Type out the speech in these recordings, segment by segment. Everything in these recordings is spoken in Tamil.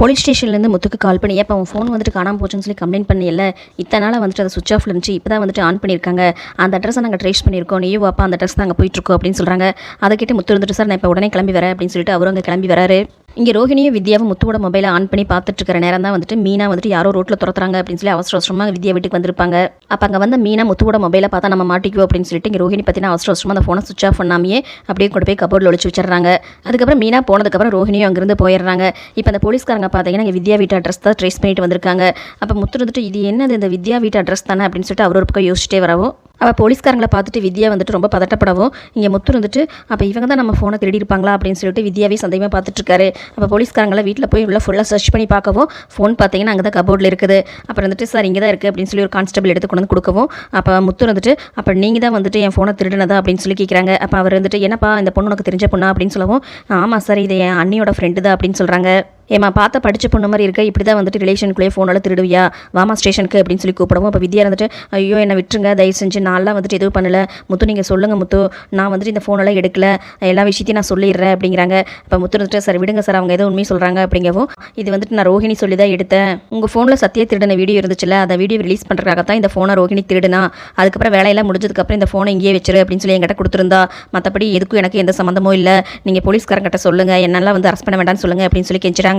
போலீஸ் ஸ்டேஷன்லேருந்து முத்துக்கு கால் பண்ணி ஏப்போ அவன் ஃபோன் வந்துட்டு காணாமல் போச்சுன்னு சொல்லி கம்ப்ளைண்ட் பண்ணியல்ல? இத்தனை நாளாக வந்துட்டு அது சுவிச் ஆஃப்ல இருந்துச்சு இப்போ தான் வந்துட்டு ஆன் பண்ணியிருக்காங்க. அந்த அட்ரஸை நாங்கள் ட்ரேஸ் பண்ணியிருக்கோம். நீயும் வாப்பா அந்த அட்ரஸ் தான் அங்கே போயிட்டுருக்கோம் அப்படின்னு சொல்கிறாங்க அதை கேட்டு முத்து இருந்துட்டு சார் நான் இப்போ உடனே கிளம்பி வரேன் அப்படின்னு சொல்லிட்டு அவரும் அங்கே கிளம்பி வராரு. இங்கே ரோஹிணியும் வித்யாவும் முத்துவோட மொபைலை ஆன் பண்ணி பார்த்துட்டு இருக்கிற நேரம் தான் வந்துட்டு மீனா வந்துட்டு யாரோ ரோட்டில் துரத்துறாங்க அப்படின்னு சொல்லி அவசர அவசரமாக வித்யா வீட்டுக்கு வந்திருப்பாங்க. அப்போ அங்கே வந்து மீனா முத்துவோட மொபைலை பார்த்தா நம்ம மாட்டிக்குவோம் அப்படின்னு சொல்லிட்டு இங்கே ரோஹிணி பார்த்தீங்கன்னா அவசர அவசரமாக அந்த ஃபோனை சுவிச் ஆஃப் பண்ணாமையே அப்படியே கொண்டு போய் கபோர்டில் ஒழிச்சு வச்சிடுறாங்க. அதுக்கப்புறம் மீனா போனதுக்கப்புறம் ரோஹிணியும் அங்கேருந்து போயிடுறாங்க. இப்போ அந்த போலீஸ்காரங்க பார்த்தீங்கன்னா இங்கே வித்யா வீட்டு அட்ரஸ் தான் ட்ரேஸ் பண்ணிட்டு வந்திருக்காங்க. அப்போ முத்து வந்துட்டு இது என்னது இந்த வித்யா வீட்டு அட்ரஸ் தானே? அப்படின்னு சொல்லிட்டு அவர் ஒரு பக்கம் யோசிச்சிட்டே வரவும் அவள் போலீஸ்காரங்களை பார்த்துட்டு வித்யா வந்துட்டு ரொம்ப பதட்டப்படவும் இங்கே முத்து வந்துட்டு அப்போ இவங்க தான் நம்ம ஃபோனை திருடி இருப்பாங்களா அப்படின்னு சொல்லிட்டு வித்யாவே சந்தேகமாக பார்த்துட்ருக்காரு அப்போ போலீஸ்காரங்களை வீட்டில் போய் உள்ள ஃபுல்லாக சர்ச் பண்ணி பார்க்கவும் ஃபோன் பார்த்தீங்கன்னா அங்கே தான் கபோர்டில் இருக்குது. அப்புறம் வந்துட்டு சார் இங்கே தான் இருக்குது அப்படின்னு சொல்லி ஒரு கான்ஸ்டபிள் எடுத்து கொண்டு வந்து கொடுக்கவும் அப்போ முத்து வந்துட்டு அப்போ நீங்கள் தான் வந்துட்டு என் ஃபோனை திருடினதா? அப்படின்னு சொல்லி கேட்குறாங்க அப்போ அவர் வந்துட்டு என்னப்பா இந்த பொண்ணு உனக்கு தெரிஞ்ச பொண்ணா? அப்படின்னு சொல்லவும் ஆமாம் சார் இது என் அண்ணியோட ஃப்ரெண்டு தான் அப்படின்னு சொல்கிறாங்க ஏமா பார்த்த படித்த பொண்ணு மாதிரி இருக்க இப்படி தான் வந்துட்டு ரிலேஷனுக்குள்ளேயே ஃபோனால திருடுவியா? வாமா ஸ்டேஷனுக்கு அப்படின்னு சொல்லி கூப்பிடவும் அப்போ வித்யா வந்துட்டு ஐயோ என்னை விட்டுருங்க தயவு செஞ்சு நான்லாம் வந்துட்டு எதுவும் பண்ணல. முத்து நீங்கள் சொல்லுங்கள் முத்து. நான் வந்துட்டு இந்த ஃபோனெல்லாம் எடுக்கல. எல்லா விஷயத்தையும் நான் சொல்லிடுறேன் அப்படிங்கிறாங்க. இப்போ முத்து வந்துட்டு சார் விடுங்க சார் அவங்க ஏதோ உண்மையை சொல்கிறாங்க அப்படிங்கவும் இது வந்துட்டு நான் ரோஹிணி சொல்லி தான் எடுத்தேன் உங்கள் ஃபோனில் சத்திய திருடின வீடியோ இருந்துச்சுல அந்த வீடியோ ரிலீஸ் பண்ணுறதுக்காக தான் இந்த ஃபோனை ரோஹிணி திருடுனா. அதுக்கப்புறம் வேலையெல்லாம் முடிஞ்சதுக்கப்புறம் இந்த ஃபோனை இங்கேயே வச்சிரு அப்படின்னு சொல்லி என்கிட்ட கொடுத்துருந்தா. மற்றபடி எதுக்கும் எனக்கு எந்த சம்மந்தமும் இல்லை. நீங்கள் போலீஸ்காரங்கிட்ட சொல்லுங்கள் என்னெல்லாம் வந்து அரெஸ்ட் பண்ண வேண்டாம்னு சொல்லுங்கள் அப்படின்னு சொல்லி கெஞ்சுறாங்க.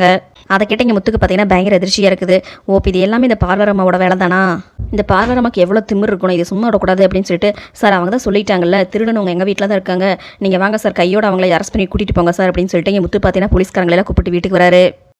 அதை கிட்ட இங்கே முத்துக்கு பார்த்தீங்கன்னா பயங்கர அதிர்ச்சியாக இருக்குது. ஓப் இது எல்லாமே இந்த பார்வரம்மாவோட வேலை தானா இந்த பார்வரம்மாக்கு எவ்வளோ திமிர் இருக்கணும்? இது சும்மா விடக்கூடாது அப்படின்னு சொல்லிட்டு சார் அவங்க தான் சொல்லிட்டாங்கல்ல திருடனவங்க எங்கள் வீட்டில் தான் இருக்காங்க. நீங்கள் வாங்க சார் கையோட அவங்கள அரெஸ்ட் பண்ணி கூட்டிகிட்டு போங்க சார் அப்படின்னு சொல்லிட்டு இங்கே முத்து பார்த்தீங்கன்னா போலீஸ்காரங்களெல்லாம் கூப்பிட்டு வீட்டுக்கு வராரு.